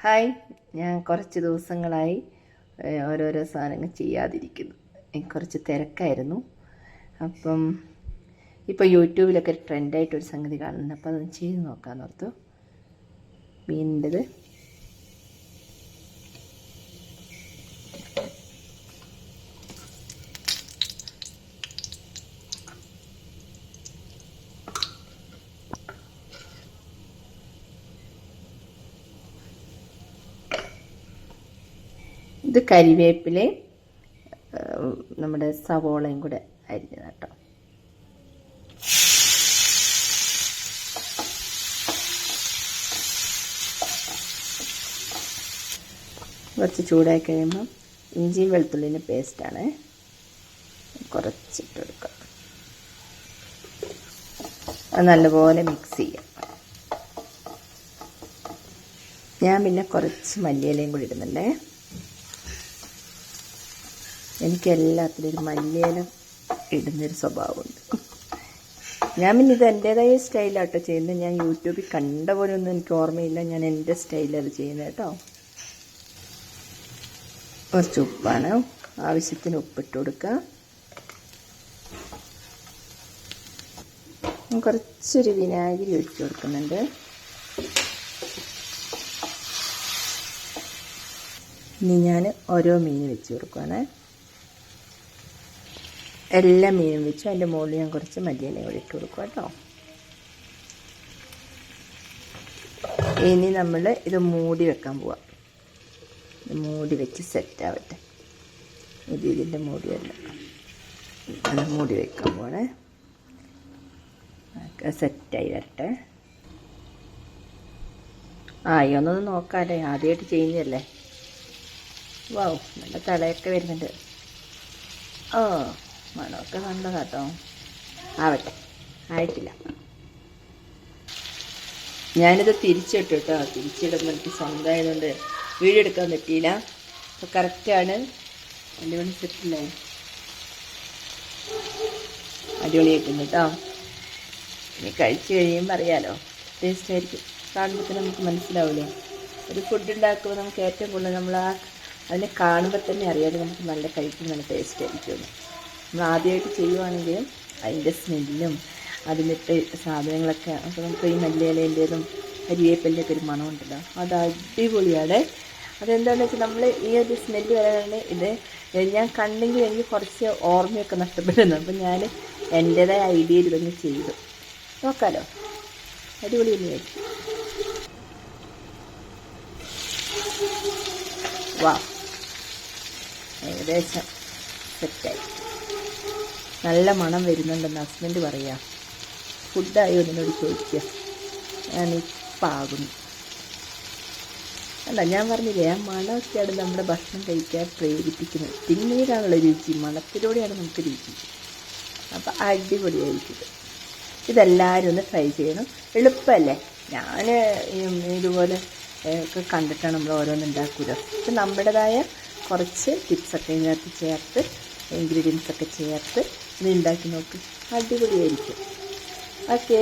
Hi. ഞാൻ കുറച്ച് ദിവസങ്ങളായി ഓരോരോ സാധനങ്ങൾ ചെയ്യാതിരിക്കുന്നു. കുറച്ച് തിരക്കായിരുന്നു. അപ്പം ഇപ്പോൾ യൂട്യൂബിലൊക്കെ ട്രെൻഡായിട്ടൊരു സംഗതി കാണുന്നുണ്ട്. അപ്പോൾ അതൊന്ന് ചെയ്ത് നോക്കാമെന്ന് ഓർത്തു. മീനിന്റെത്. ഇത് കരിവേപ്പിലയും നമ്മുടെ സവോളയും കൂടെ അരിഞ്ഞത് കേട്ടോ. കുറച്ച് ചൂടായി കഴിയുമ്പോൾ ഇഞ്ചിയും വെളുത്തുള്ളിന്റെ പേസ്റ്റാണ് കുറച്ചിട്ട് എടുക്കുക അത് നല്ലപോലെ മിക്സ് ചെയ്യാം. ഞാൻ പിന്നെ കുറച്ച് മല്ലിയിലയും കൂടി ഇടുന്നുണ്ടേ. എനിക്ക് എല്ലാത്തിലും ഒരു മല്ലിയില ഇടുന്നൊരു സ്വഭാവമുണ്ട്. ഞാൻ പിന്നെ ഇത് എന്റേതായ സ്റ്റൈലാട്ടോ ചെയ്യുന്നത് ഞാൻ യൂട്യൂബിൽ കണ്ട പോലെ ഒന്നും എനിക്ക് ഓർമ്മയില്ല. ഞാൻ എന്റെ സ്റ്റൈലത് ചെയ്യുന്നത് കേട്ടോ. കുറച്ച് ഉപ്പാണ്. ആവശ്യത്തിന് ഉപ്പിട്ട് കൊടുക്കുക കുറച്ചൊരു വിനാഗിരി ഒഴിച്ചു കൊടുക്കുന്നുണ്ട്. ഇനി ഞാൻ ഓരോ മീൻ വെച്ച് കൊടുക്കുവാണ്. എല്ലാ മീനും വെച്ചു അതിന്റെ മുകളിൽ ഞാൻ കുറച്ച് മല്ലിയില കൂടി ഇട്ട് കൊടുക്കുക കേട്ടോ. ഇനി നമ്മൾ ഇത് മൂടി വെക്കാൻ പോവാം. മൂടി വെച്ച് സെറ്റ് ആവട്ടെ. ഇത് ഇതിന്റെ മൂടിയല്ല അത് മൂടി വെക്കാൻ പോണേ സെറ്റായി വരട്ടെ. ആ ഈ ഒന്നൊന്ന് നോക്കാല്ലേ? ആദ്യമായിട്ട് ചെയ്യുന്നതല്ലേ? വാവ് നല്ല തലയൊക്കെ വരുന്നുണ്ട്. ഓ മണമൊക്കെ നല്ലതാ കേട്ടോ ആവട്ടെ. ആയിട്ടില്ല. ഞാനിത് തിരിച്ചിട്ടു കേട്ടോ. തിരിച്ചിടുമ്പോൾ എനിക്ക് സ്വന്തമായതുകൊണ്ട് വീഡിയോ എടുക്കാൻ പറ്റിയില്ല. അപ്പോൾ കറക്റ്റാണ് അടിപൊളി സെറ്റില്ലേ അടിപൊളിയായിട്ടുണ്ട് കേട്ടോ. ഇനി കഴിച്ചു കഴിയുമ്പോൾ അറിയാലോ. ടേസ്റ്റ് ആയിരിക്കും. കാണുമ്പോൾ തന്നെ നമുക്ക് മനസ്സിലാവില്ലേ ഒരു ഫുഡ് ഉണ്ടാക്കുമ്പോൾ നമുക്ക് ഏറ്റവും കൂടുതൽ നമ്മൾ ആ അതിനെ കാണുമ്പോൾ തന്നെ അറിയാതെ നമുക്ക് നല്ല കഴിക്കും നല്ല ടേസ്റ്റ് ആയിരിക്കുമെന്ന് നമ്മൾ ആദ്യമായിട്ട് ചെയ്യുവാണെങ്കിൽ അതിന്റെ സ്മെല്ലും അതിലിട്ട് സാധനങ്ങളൊക്കെ അപ്പോൾ നമുക്ക് ഈ മല്ലിയിലേന്റെതും കരിവേപ്പിന്റെ ഒക്കെ ഒരു മണമുണ്ടല്ലോ. അത് അടിപൊളിയാണ്. അതെന്താണെന്ന് വെച്ചാൽ നമ്മൾ ഈ ഒരു സ്മെല്ല് വരാനാണ് ഇത്. ഞാൻ കണ്ടെങ്കിൽ എനിക്ക് കുറച്ച് ഓർമ്മയൊക്കെ നഷ്ടപ്പെടുന്നു. അപ്പം ഞാൻ എന്റേതായ ഐഡിയയിൽ ഇതൊന്ന് ചെയ്തു. നോക്കാലോ. അടിപൊളി തന്നെയായിരിക്കും വാ. ഏകദേശം സെറ്റായി. നല്ല മണം വരുന്നുണ്ടെന്ന് ഹസ്ബൻഡ് പറയാ. ഫുഡായോ എന്നോട് ചോദിക്കുക ഞാൻ പാകുന്നു അല്ല ഞാൻ പറഞ്ഞില്ലേ ആ മണമൊക്കെയാണ് നമ്മുടെ ഭക്ഷണം കഴിക്കാൻ പ്രേരിപ്പിക്കുന്നത്. പിന്നീടാണുള്ള രുചി മണത്തിലൂടെയാണ് നമുക്ക് രുചി. അപ്പം അടിപൊളിയായിരിക്കും. ഇത്. ഇതെല്ലാവരും ഒന്ന് ട്രൈ ചെയ്യണം. എളുപ്പമല്ലേ? ഞാൻ ഇതുപോലെ ഒക്കെ കണ്ടിട്ടാണ് നമ്മൾ ഓരോന്ന് ഉണ്ടാക്കുക. അപ്പം നമ്മുടേതായ കുറച്ച് ടിപ്സൊക്കെ ഇതിനകത്ത് ചേർത്ത് ഇൻഗ്രീഡിയൻസ് ഒക്കെ ചേർത്ത് ഇത് ഉണ്ടാക്കി നോക്ക്. അടിപൊളിയായിരിക്കും. ഓക്കേ.